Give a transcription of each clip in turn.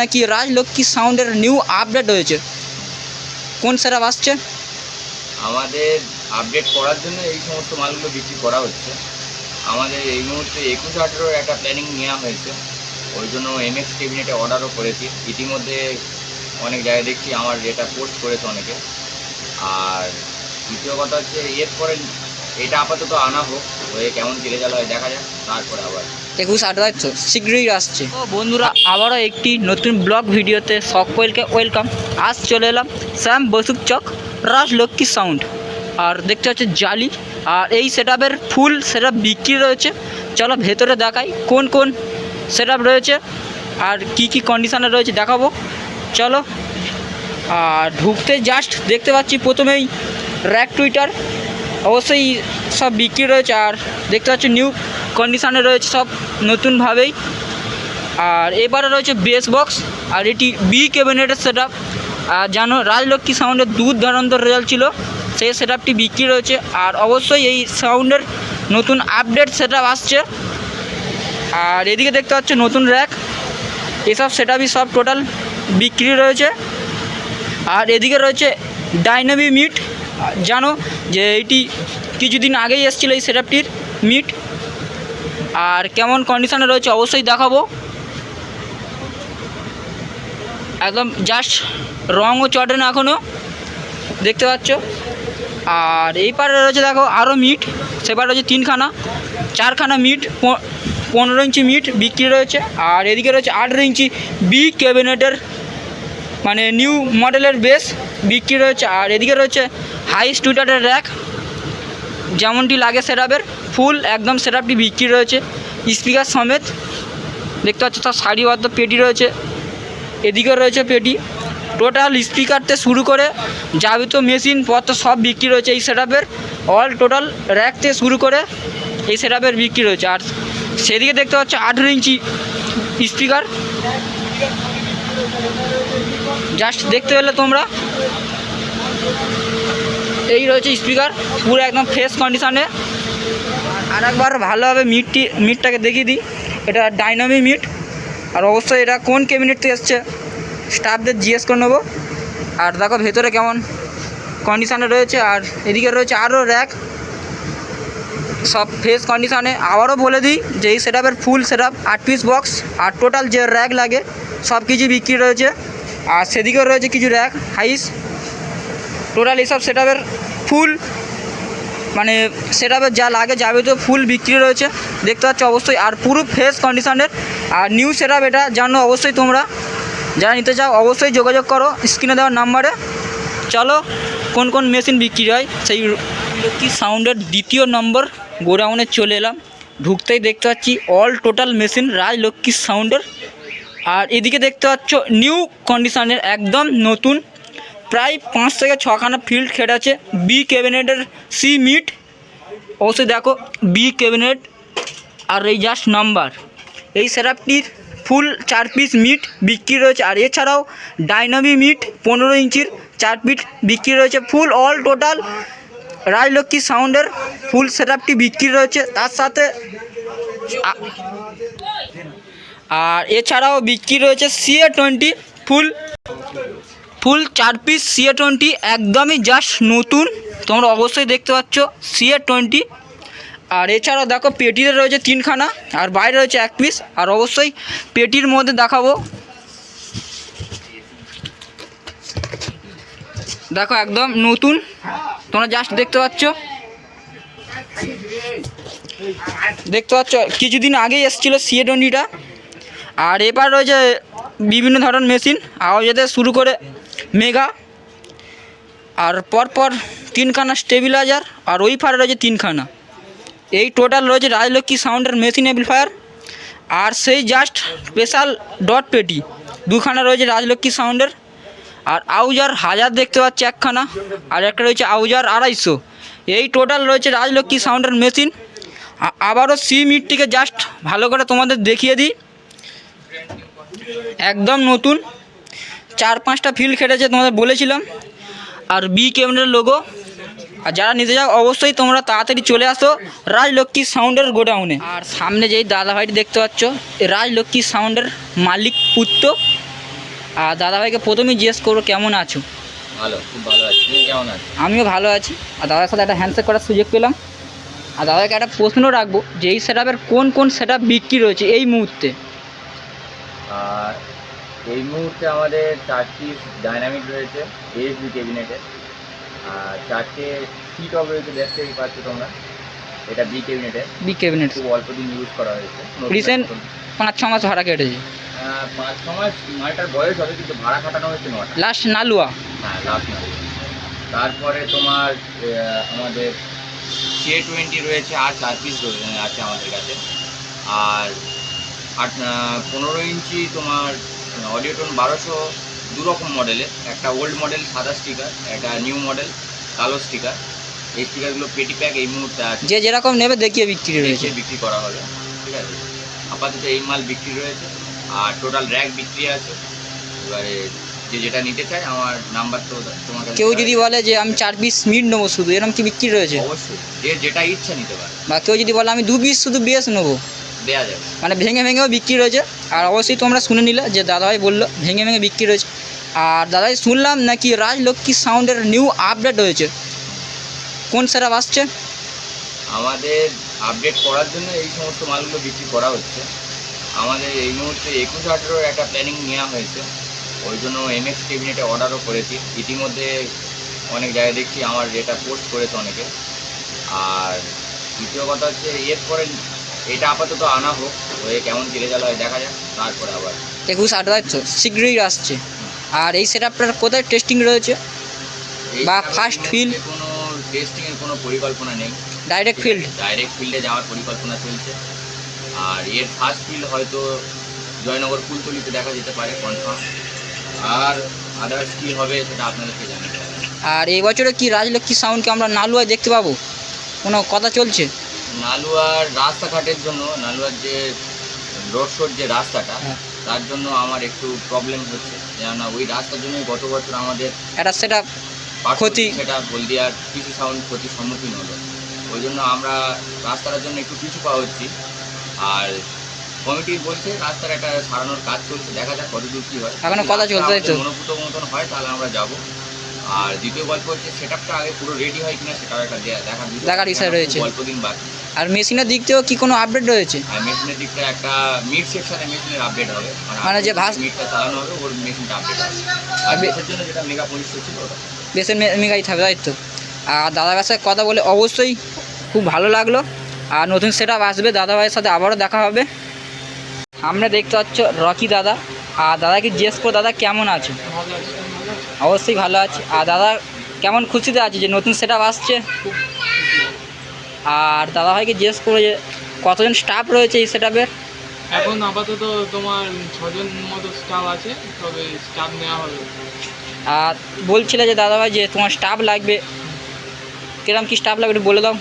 নাকি রাজলক্ষ্মী সাউন্ডের new update হয়েছে? কোন সেরাপ আসছে? আমাদের আপডেট করার জন্য এই সমস্ত মালগুলো বিক্রি করা হচ্ছে। আমাদের এই মুহূর্তে একুশ আঠেরোর একটা প্ল্যানিং নেওয়া হয়েছে। ওই জন্য এমএক্স ক্যাবিনেটে অর্ডারও করেছি। ইতিমধ্যে অনেক জায়গায় দেখছি আমার এটা পোস্ট করেছে অনেকে। আর দ্বিতীয় কথা হচ্ছে, এরপরে এটা আপাতত আনা হোক, হয়ে কেমন কি রেজাল্ট হয় দেখা যাক, তারপরে আবার একুশ আট শীঘ্রই আসছে। তো বন্ধুরা, আবারও একটি নতুন ব্লগ ভিডিওতে সকলকে ওয়েলকাম আজ চলে এলাম শ্যাম বসুক চক রাজলক্ষ্মী সাউন্ড আর দেখতে হচ্ছে জালি, আর এই সেট ফুল সেট বিক্রি রয়েছে। চলো ভেতরে দেখাই কোন কোন সেট রয়েছে, আর কি কি কন্ডিশনে রয়েছে দেখাবো। চলো, আর ঢুকতে জাস্ট দেখতে পাচ্ছি প্রথমেই র্যাক টুইটার অবশ্যই সব বিক্রি রয়েছে। আর দেখতে পাচ্ছি নিউ কন্ডিশনে রয়েছে সব নতুনভাবেই। আর এবারে রয়েছে বেস বক্স, আর এটি বি ক্যাবিনেটের সেট আর জানো, রাজলক্ষ্মী সাউন্ডের দুধ ধারন্ত রেজাল্ট ছিল, সেই সেট আপটি বিক্রি রয়েছে। আর অবশ্যই এই সাউন্ডের নতুন আপডেট সেট আসছে। আর এদিকে দেখতে পাচ্ছ নতুন র্যাক এসব সেট সব টোটাল বিক্রি রয়েছে। আর এদিকে রয়েছে ডাইনামি মিট জানো যে এইটি কিছুদিন আগেই এসেছিল এই সেটআপটির মিট আর কেমন কন্ডিশনে রয়েছে অবশ্যই দেখাবো। একদম জাস্ট রঙও চটে না এখনও দেখতে পাচ্ছ। আর এই পারে রয়েছে দেখো আরও মিট সেপারে রয়েছে তিনখানা, চারখানা মিট পনেরো ইঞ্চি মিট বিক্রি রয়েছে। আর এদিকে রয়েছে আঠেরো ইঞ্চি বি ক্যাবিনেটের মানে নিউ মডেলের বেস বিক্রি রয়েছে। আর এদিকে রয়েছে হাই স্টুডারের র্যাক যেমনটি লাগে সেটআপের ফুল, একদম সেটআপটি বিক্রি রয়েছে। স্পিকার সমেত, দেখতে পাচ্ছ তার সারিবদ্ধ পেটি রয়েছে। এদিকে রয়েছে পেটি। টোটাল স্পিকার থেকে শুরু করে যাবতীয় মেশিন পত্র সব বিক্রি রয়েছে এই সেটআপের অল টোটাল র্যাক থেকে শুরু করে এই সেটআপের বিক্রি রয়েছে। আর সেদিকে দেখতে পাচ্ছ আঠেরো ইঞ্চি স্পিকার জাস্ট দেখতে পেলে তোমরা। এই রয়েছে স্পিকার পুরো একদম ফ্রেশ কন্ডিশনে আর একবার ভালোভাবে মিটটি মিটটাকে দেখিয়ে দিই। এটা ডাইনামি মিট আর অবশ্যই এটা কোন ক্যাবিনেট থেকে এসছে স্টাফদের জিজ্ঞেস করে নেব। আর দেখো ভেতরে কেমন কন্ডিশানে রয়েছে, আর এদিকে রয়েছে আরও র্যাক সব ফ্রেশ কন্ডিশানে আবারও বলে দিই যে এই সেট ফুল সেট আট পিস বক্স আর টোটাল যে র্যাক লাগে, সব কিছু বিক্রি রয়েছে। আর সেদিকেও রয়েছে কিছু র্যাক হাইস টোটাল এইসব সেট ফুল মানে সেট যা লাগে যাবতীয় ফুল বিক্রি রয়েছে। দেখতে পাচ্ছ অবশ্যই। আর পুরো ফ্রেশ কন্ডিশনের আর নিউ সেট এটা জানো অবশ্যই তোমরা। যারা নিতে চাও অবশ্যই যোগাযোগ করো স্ক্রিনে দেওয়ার নাম্বারে চলো, কোন কোন মেশিন বিক্রি হয়? সেই কি সাউন্ডের দ্বিতীয় নম্বর গোডাউনে চলে এলাম। ঢুকতেই দেখতে পাচ্ছি অল টোটাল মেশিন রাজলক্ষ্মী সাউন্ডের আর এদিকে দেখতে পাচ্ছ নিউ কন্ডিশনের একদম নতুন প্রায় পাঁচ থেকে ছখানা ফিল্ড খেট আছে। বি ক্যাবিনেটের সি মিট অবশ্যই দেখো বি ক্যাবিনেট আর এই জাস্ট নাম্বার এই সেরাপটির ফুল চার পিস মিট বিক্রি রয়েছে। আর এছাড়াও ডাইনামি মিট পনেরো ইঞ্চির চার পিস বিক্রি রয়েছে। ফুল অল টোটাল রাজলক্ষ্মী সাউন্ডের ফুল সেটআপটি বিক্রি রয়েছে। তার সাথে আর এছাড়াও বিক্রি রয়েছে সিএ টোয়েন্টি ফুল ফুল চার পিস সিএ টোয়েন্টি একদমই জাস্ট নতুন। তোমরা অবশ্যই দেখতে পাচ্ছ সিএ টোয়েন্টি আর এছাড়াও দেখো পেটিতে রয়েছে তিনখানা, আর বাইরে রয়েছে এক পিস আর অবশ্যই পেটির মধ্যে দেখাবো। দেখো একদম নতুন। তোমরা জাস্ট দেখতে পাচ্ছ। দেখতে পাচ্ছ, কিছুদিন আগেই এসেছিল সিএ টোয়েন্টিটা আর এবার রয়েছে বিভিন্ন ধরনের মেশিন আওয়াজেতে শুরু করে মেগা, আর পরপর তিনখানা স্টেবিলাইজার, আর ওই ফারে রয়েছে তিনখানা। এই টোটাল রয়েছে রাজলক্ষ্মী সাউন্ডের মেশিন এমপ্লিফায়ার আর সেই জাস্ট স্পেশাল ডট পেটি দুখানা রয়েছে রাজলক্ষ্মী সাউন্ডের, আর আউজার হাজার দেখতে পাচ্ছি একখানা, আর একটা রয়েছে আউজার আড়াইশো। এই টোটাল রয়েছে রাজলক্ষ্মী সাউন্ডের মেশিন আবারও সি মিটটিকে জাস্ট ভালো করে তোমাদের দেখিয়ে দিই। একদম নতুন। চার পাঁচটা ফিল্ড খেটেছে তোমাদের বলেছিলাম। আর বি কেমনের লোগো আর যারা নিতে যাও অবশ্যই তোমরা তাড়াতাড়ি চলে আসো রাজলক্ষ্মী সাউন্ডের গোডাউনে আর সামনে যেই দাদাভাইটি দেখতে পাচ্ছ রাজলক্ষ্মী সাউন্ডের মালিক পুত্র। আর দাদাভাইকে প্রথমেই জিজ্ঞেস করব কেমন আছো? ভালো খুব ভালো আছি। কেমন আছো? আমিও ভালো আছি। আর দাদার সাথে একটা হ্যান্ডশেক করার সুযোগ পেলাম। আর দাদাকে একটা প্রশ্ন রাখব যে এই সেট কোন কোন সেট বিক্রি রয়েছে এই মুহূর্তে? আর এই মুহূর্তে আমাদের চারটি ডাইনামিক রয়েছে এএসবি ক্যাবিনেটে আর চারটে সিট অফ রয়েছে দেখতেই পাচ্ছ তোমরা। এটা বি ক্যাবিনেটে বি ক্যাবিনেট খুব অল্প দিন ইউজ করা হয়েছে। রিসেন্ট পাঁচ ছ মাস ভাড়া কেটেছে। পাঁচ ছ মাস নয়টার বয়স হবে কিন্তু ভাড়া খাটানো হয়েছে নটা। লাস্ট নালুয়া। হ্যাঁ লাস্ট না তারপরে তোমার আমাদের সে টোয়েন্টি রয়েছে আর চার পিস আছে আমাদের কাছে। আর আট পনেরো ইঞ্চি তোমার অডিওটোন বারোশো দু রকম মডেলের একটা ওল্ড মডেল সাদা স্টিকার একটা নিউ মডেল কালো স্টিকার এই স্টিকারগুলো পেটি প্যাক এই মুহূর্তে আছে। যে যেরকম নেবে দেখিয়ে বিক্রি রয়েছে। বিক্রি করা হবে ঠিক আছে? আপাতত এই মাল বিক্রি রয়েছে আর টোটাল র্যাক বিক্রি আছে। এবারে যে যেটা নিতে চায় আমার নাম্বার তো তোমার কেউ যদি বলে যে আমি চার পিস মিট নেব শুধু এরকম কি বিক্রি রয়েছে? অবশ্যই যে যেটা ইচ্ছা নিতে পারে। বা কেউ যদি বলে আমি দু পিস শুধু বেশ নেব? দেওয়া যাবে। মানে ভেঙে ভেঙেও বিক্রি রয়েছে। আর অবশ্যই তোমরা শুনে নিলে যে দাদাভাই বলল ভেঙে ভেঙে বিক্রি রয়েছে। আর দাদাই শুনলাম নাকি রাজলক্ষ্মী সাউন্ডের নিউ আপডেট হয়েছে। কোন সেরা আসছে? আমাদের আপডেট করার জন্য এই সমস্ত মালগুলো বিক্রি করা হচ্ছে। আমাদের এই মুহূর্তে একুশ আঠেরোর একটা প্ল্যানিং নেওয়া হয়েছে। ওই জন্য এমএক্স ক্যাবিনেটে অর্ডারও করেছি। ইতিমধ্যে অনেক জায়গায় দেখছি আমার এটা পোস্ট করেছে অনেকে। আর দ্বিতীয় কথা হচ্ছে এরপরে এটা আপাতত আনা হোক হয়ে কেমন কি রেজাল্ট হয় দেখা যাক তারপরে আবার। একুশ তো শীঘ্রই আসছে। আর এই সেট আপনার কোথায় টেস্টিং রয়েছে? বা ফার্স্ট field? কোনো টেস্টিংয়ের কোনো পরিকল্পনা নেই। ডাইরেক্ট ফিল্ড ডাইরেক্ট ফিল্ডে যাওয়ার পরিকল্পনা চলছে। আর এর ফার্স্ট ফিল্ড হয়তো জয়নগর কুলতলিতে দেখা যেতে পারে কনফার্ম আর আদার্স কী হবে সেটা আপনাদেরকে জানাতে আর এই বছরে কি রাজলক্ষ্মী সাউন্ডকে আমরা নালুয়ায় দেখতে পাবো? কোনো কথা চলছে? নালুয়ার রাস্তাঘাটের জন্য নালুয়ার যে রোড শোর যে রাস্তাটা হ্যাঁ। তার জন্য আমার একটু প্রবলেম হচ্ছে। কেননা ওই রাস্তার জন্যই গত বছর আমাদের সেটা ক্ষতি। সেটা হলদিয়ার কিছু সাউন্ড ক্ষতির সম্মুখীন হলো। ওই জন্য আমরা রাস্তাটার জন্য একটু পিছু পাওয়া হচ্ছি। আর কমিটি বলছে রাস্তার একটা সারানোর কাজ চলছে দেখা যাক কত দূর কী হয়। এখনও কথা চলছে, মনোভূত মতন হয় তাহলে আমরা যাব। আর দ্বিতীয় গল্প হচ্ছে সেট আগে পুরো রেডি হয় কিনা সেটাও একটা দে- দেখার বিষয়। দেখার বিষয় রয়েছে। অল্প দিন বাকি। আর মেশিনের দিক থেকেও কি কোনো আপডেট রয়েছে? আর মেশিনের দিকটা একটা মিড সেকশনে মেশিনের আপডেট হবে। মানে যে ভাস- মিডটা চালানো হবে ওর মেশিনটা আপডেট হবে। আর বেসের জন্য যেটা মেগা পঁচিশশো ছিল ওটা। বেসের মেগাই থাকবে তাই তো? আর দাদার সাথে কথা বলে অবশ্যই খুব ভালো লাগল। আর নতুন সেট আসবে দাদাভাইয়ের সাথে আবারও দেখা হবে। আমরা দেখতে পাচ্ছ রকি দাদা। আর দাদাকে জিজ্ঞেস করো দাদা কেমন আছে? অবশ্যই ভালো আছি। আর দাদা কেমন খুশিতে আছে যে নতুন সেট আসছে? আর দাদাভাইকে জিজ্ঞেস করো যে কতজন স্টাফ রয়েছে এই সেট এখন আপাতত তোমার ছজন মতো স্টাফ আছে তবে স্টাফ নেওয়া হবে। আর বলছিলে যে দাদাভাই যে তোমার স্টাফ লাগবে। কিরম কি স্টাফ লাগবে বলে দাও।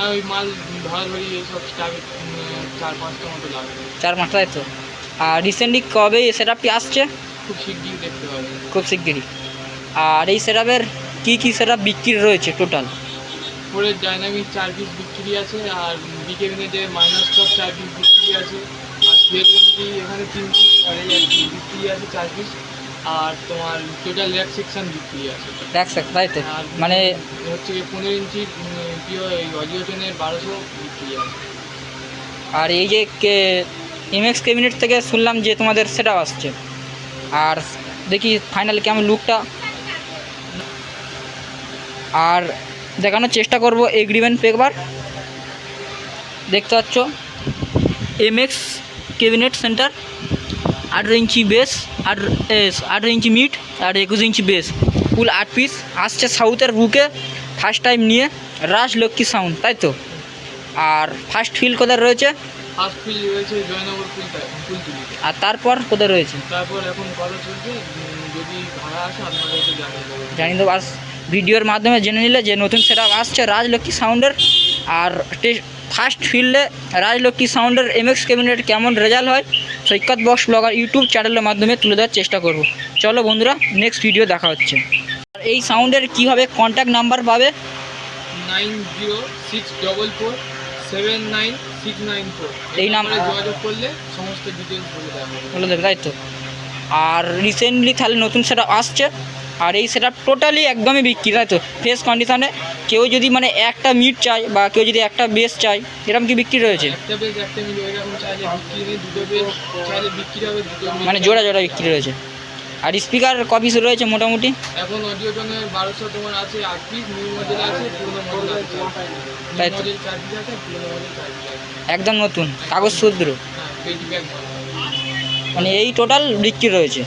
আর ওই মাল ধরাধরি এইসব স্টাফ চার পাঁচটা মতো লাগবে। চার পাঁচটা তাই তো। আর রিসেন্টলি কবে সেট আপটি আসছে? খুব শিগগির দেখতে পাবে। খুব শিগগিরই। আর এই সেট আপের কী কী সেট আপ বিক্রি রয়েছে টোটাল? ফোরের ডাইনামিক চার পিস বিক্রি আছে আর বিকেবিনেটে মাইনাস টপ চার পিস বিক্রি আছে আর ইঞ্চি এখানে তিন পিস আর এই এক piece বিক্রি আছে চার পিস আর তোমার টোটাল ল্যাক সেকশন বিক্রি আছে। দেখ স্যার তাই তো? আর মানে হচ্ছে পনেরো ইঞ্চি পিওর অডিওটনের বারোশো বিক্রি আছে। আর এই যে কে এমএক্স ক্যাবিনেট থেকে শুনলাম যে তোমাদের সেট আসছে। আর দেখি ফাইনাল কেমন লুকটা আর দেখানোর চেষ্টা করব এগ্রিমেন্ট পেকবার দেখতে পাচ্ছ এমএক্স ক্যাবিনেট সেন্টার আঠেরো ইঞ্চি বেস আর এস আঠেরো ইঞ্চি মিট আর একুশ ইঞ্চি বেস ফুল আট পিস আসছে সাউথের বুকে ফার্স্ট টাইম নিয়ে রাজলক্ষ্মী সাউন্ড তাই তো? আর ফার্স্ট ফিল কোথায় রয়েছে? ফার্স্ট ফিল রয়েছে জয়নগর ফুলটা ফুলতুলিতে। আর তারপর কোথায় রয়েছে? তারপর এখন কথা চলছে যদি ভাড়া আসে আপনাদেরকে জানিয়ে দেবো। জানি তো আস ভিডিওর মাধ্যমে জেনে নিলে যে নতুন সেটা আসছে রাজলক্ষ্মী সাউন্ডের আর ফার্স্ট ফিল্ডে রাজলক্ষ্মী সাউন্ডের এমএক্স ক্যাবিনেট কেমন রেজাল্ট হয় সৈকত বক্স ব্লগার ইউটিউব চ্যানেলের মাধ্যমে তুলে দেওয়ার চেষ্টা করব। চলো বন্ধুরা নেক্সট ভিডিও দেখা হচ্ছে। আর এই সাউন্ডের কীভাবে কন্ট্যাক্ট নাম্বার পাবে? Nine zero six double four seven nine six nine four এই নাম্বারে যোগাযোগ করলে সমস্ত ডিটেলস বলে দেবে। তাই তো? আর রিসেন্টলি তাহলে নতুন সেট আসছে। আর এই সেট টোটালি একদমই বিক্রি তাই তো? ফ্রেশ কন্ডিশনে কেউ যদি মানে একটা মিট চায় বা কেউ যদি একটা বেস চায় এরকম কি বিক্রি রয়েছে? মানে জোড়া জোড়া বিক্রি রয়েছে। আর স্পিকার কপিস রয়েছে মোটামুটি? এখন অডিও টোনের বারোশো তোমার আছে আট পিস নিউ মডেল আছে পুরোনো মডেল আছে। তাই তো। একদম নতুন কাগজ শুদ্র হ্যাঁ মানে এই টোটাল বিক্রি রয়েছে।